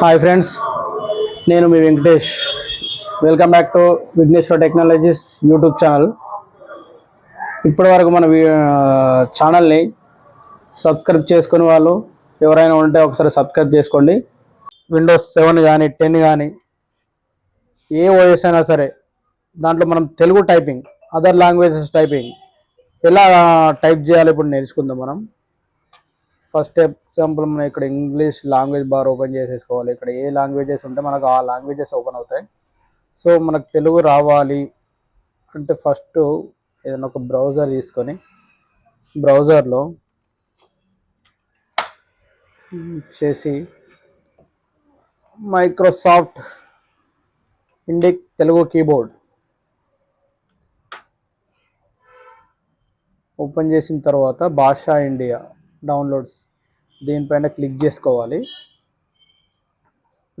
Hi friends నేను మీ Venkatesh. Welcome back to Vighneshwara technologies YouTube channel ఇప్పటి వరకు మన ఛానల్ని సబ్స్క్రైబ్ చేసుకునే వాళ్ళు ఎవరైనా ఉంటే ఒకసారి సబ్స్క్రైబ్ చేసుకోండి. విండోస్ సెవెన్ కానీ టెన్ కానీ ఏ ఓఎస్ అయినా సరే దాంట్లో మనం Telugu typing other languages typing ఎలా టైప్ చేయాలి ఇప్పుడు నేర్చుకుందాం మనం. ఫస్ట్ ఎగ్జాంపుల్ మనం ఇక్కడ ఇంగ్లీష్ లాంగ్వేజ్ బార్ ఓపెన్ చేసేసుకోవాలి. ఇక్కడ ఏ లాంగ్వేజెస్ ఉంటే మనకు ఆ లాంగ్వేజెస్ ఓపెన్ అవుతాయి. సో మనకు తెలుగు రావాలి అంటే ఫస్ట్ ఏదైనా ఒక బ్రౌజర్ తీసుకొని బ్రౌజర్లో చేసి Microsoft Indic Telugu keyboard open చేసిన తర్వాత భాషా ఇండియా డౌన్లోడ్స్. దీనిపైన క్లిక్ చేసుకోవాలి.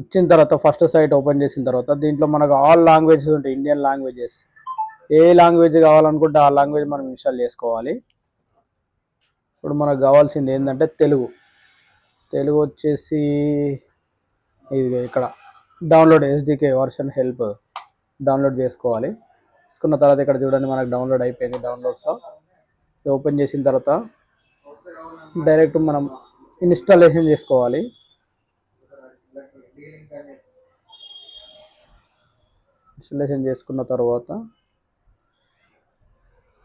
వచ్చిన తర్వాత ఫస్ట్ సైట్ ఓపెన్ చేసిన తర్వాత దీంట్లో మనకు ఆల్ లాంగ్వేజెస్ ఉంటాయి ఇండియన్ లాంగ్వేజెస్. ఏ లాంగ్వేజ్ కావాలనుకుంటే ఆ లాంగ్వేజ్ మనం ఇన్స్టాల్ చేసుకోవాలి. ఇప్పుడు మనకు కావాల్సింది ఏంటంటే తెలుగు. తెలుగు వచ్చేసి ఇది ఇక్కడ. Download SDK version help download చేసుకోవాలి. తీసుకున్న తర్వాత ఇక్కడ చూడండి మనకు డౌన్లోడ్ అయిపోయింది డౌన్లోడ్స్లో ఓపెన్ చేసిన తర్వాత డైరెక్ట్ మనం ఇన్స్టాలేషన్ చేసుకోవాలి. ఇన్స్టాలేషన్ చేసుకున్న తర్వాత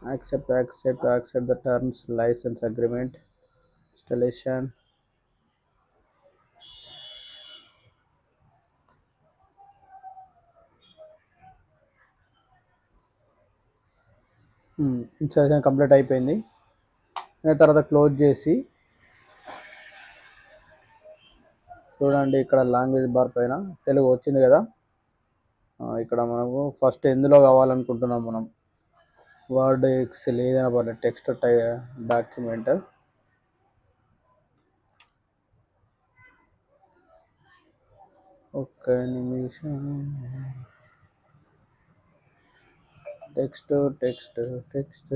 accept accept accept the terms licence agreement installation. Installation complete అయిపోయింది. తర్వాత క్లోజ్ చేసి చూడండి ఇక్కడ లాంగ్వేజ్ బార్ పైన తెలుగు వచ్చింది కదా. ఇక్కడ మనకు ఫస్ట్ ఎందులో కావాలనుకుంటున్నాం మనం? వర్డ్ ఎక్సెల్ ఏదైనా పర్లేదు టెక్స్ట్ టై డాక్యుమెంట్ ఒక్క నిమిషం. Text text text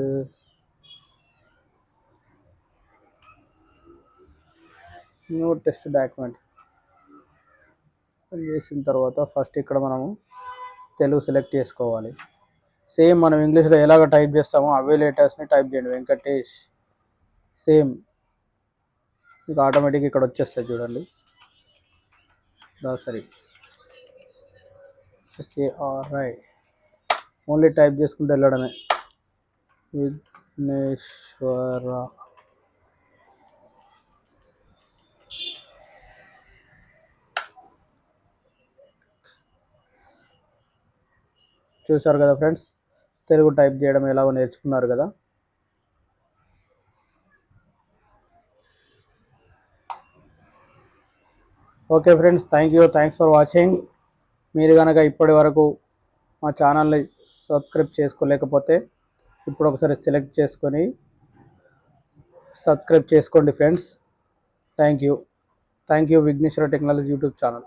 new test document. చేసిన తర్వాత ఫస్ట్ ఇక్కడ మనము తెలుగు సెలెక్ట్ చేసుకోవాలి. సేమ్ మనం ఇంగ్లీష్లో ఎలాగ టైప్ చేస్తామో అవే లెటర్స్ని టైప్ చేయండి. వెంకటేష్. సేమ్. మీకు ఆటోమేటిక్ ఇక్కడ వచ్చేస్తుంది చూడండి. సరే రైట్ ఓన్లీ టైప్ చేసుకుంటూ వెళ్ళడమే. విఘ్నేశ్వర చూశారు కదా ఫ్రెండ్స్? తెలుగు టైప్ చేయడం ఎలాగో నేర్చుకున్నారు కదా? Okay friends thank you thanks for watching మీరు కనుక ఇప్పటి వరకు మా ఛానల్ని సబ్స్క్రైబ్ చేసుకోలేకపోతే ఇప్పుడు ఒకసారి సెలెక్ట్ చేసుకొని సబ్స్క్రైబ్ చేసుకోండి friends. Thank you thank you Vighneshwara technology YouTube channel